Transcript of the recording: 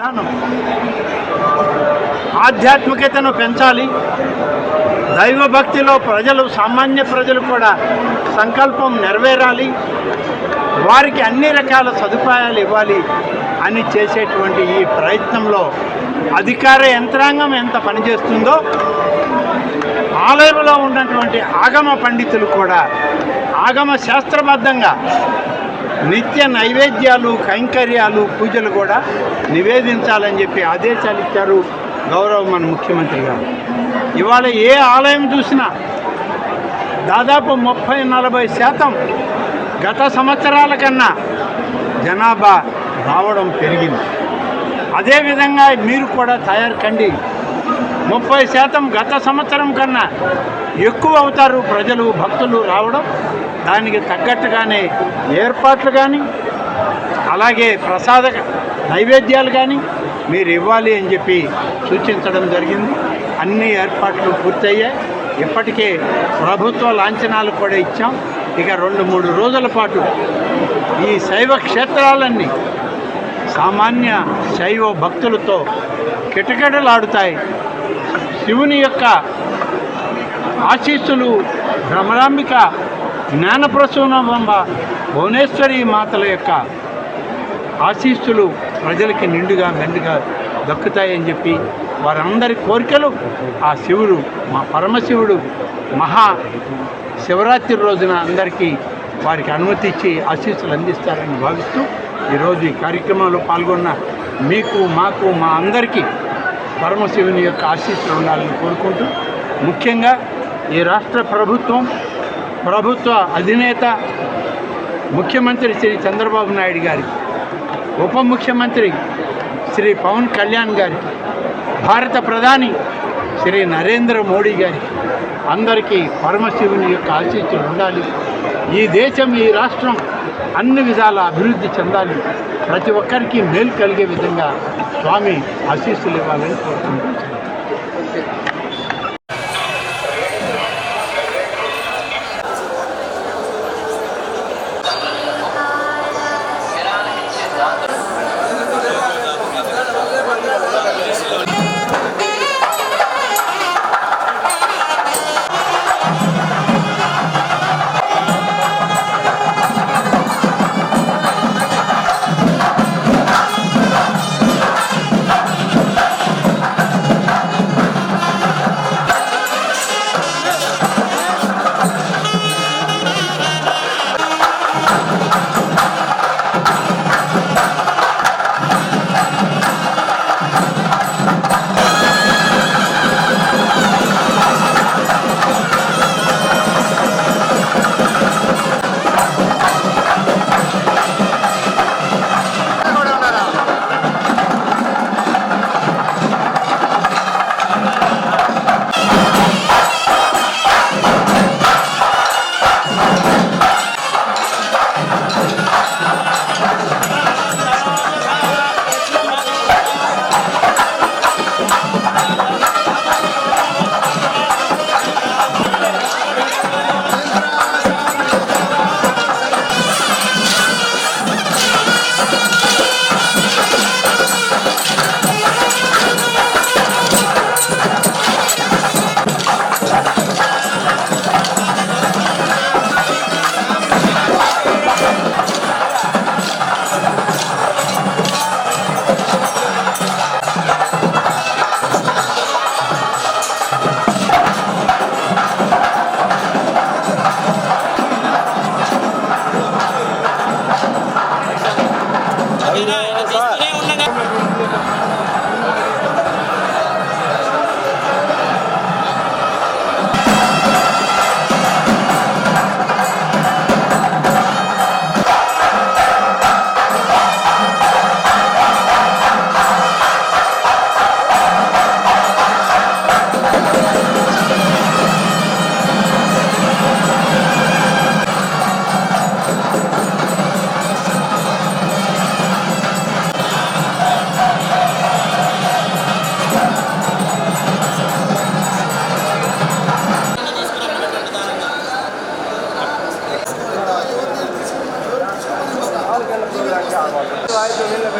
విధానం ఆధ్యాత్మికతను పెంచాలి. దైవభక్తిలో ప్రజలు సామాన్య ప్రజలు కూడా సంకల్పం నెరవేరాలి. వారికి అన్ని రకాల సదుపాయాలు ఇవ్వాలి అని చేసేటువంటి ఈ ప్రయత్నంలో అధికార యంత్రాంగం ఎంత పనిచేస్తుందో ఆలయంలో ఉన్నటువంటి ఆగమ పండితులు కూడా ఆగమ శాస్త్రబద్ధంగా నిత్య నైవేద్యాలు కైంకర్యాలు పూజలు కూడా నివేదించాలని చెప్పి ఆదేశాలు ఇచ్చారు గౌరవ మన ముఖ్యమంత్రి గారు. ఇవాళ ఏ ఆలయం చూసినా దాదాపు ముప్పై నలభై శాతం గత సంవత్సరాల కన్నా జనాభా రావడం పెరిగింది. అదేవిధంగా మీరు కూడా తయారు కండి. ముప్పై శాతం గత సంవత్సరం కన్నా ఎక్కువ అవుతారు ప్రజలు భక్తులు రావడం. దానికి తగ్గట్టుగానే ఏర్పాట్లు కానీ అలాగే ప్రసాద నైవేద్యాలు కానీ మీరు ఇవ్వాలి అని చెప్పి సూచించడం జరిగింది. అన్ని ఏర్పాట్లు పూర్తయ్యాయి. ఇప్పటికే ప్రభుత్వ లాంఛనాలు కూడా ఇచ్చాం. ఇక రెండు మూడు రోజుల పాటు ఈ శైవ క్షేత్రాలన్నీ సామాన్య శైవ భక్తులతో కిటకిటలాడుతాయి. శివుని యొక్క ఆశీస్సులు భ్రమరాంబిక జ్ఞానప్రసూనబంబ భువనేశ్వరి మాతల యొక్క ఆశీస్సులు ప్రజలకి నిండుగా మెండుగా దక్కుతాయని చెప్పి వారందరి కోరికలు ఆ శివుడు మా పరమశివుడు మహా శివరాత్రి రోజున అందరికీ వారికి అనుమతి ఇచ్చి ఆశీస్సులు అందిస్తారని భావిస్తూ ఈరోజు ఈ కార్యక్రమంలో పాల్గొన్న మీకు మాకు మా అందరికీ పరమశివుని యొక్క ఆశీస్సులు ఉండాలని కోరుకుంటూ ముఖ్యంగా ఈ రాష్ట్ర ప్రభుత్వం ప్రభుత్వ అధినేత ముఖ్యమంత్రి శ్రీ చంద్రబాబు నాయుడు గారికి ఉప ముఖ్యమంత్రి శ్రీ పవన్ కళ్యాణ్ గారికి భారత ప్రధాని శ్రీ నరేంద్ర మోడీ గారికి అందరికీ పరమశివుని యొక్క ఆశీస్సులు ఉండాలి. ఈ దేశం ఈ రాష్ట్రం అన్ని విధాల అభివృద్ధి చెందాలి. ప్రతి ఒక్కరికి మేలు కలిగే విధంగా స్వామి ఆశీస్సులు ఇవ్వాలని కోరుకుంటున్నాను. tonight. fai 2020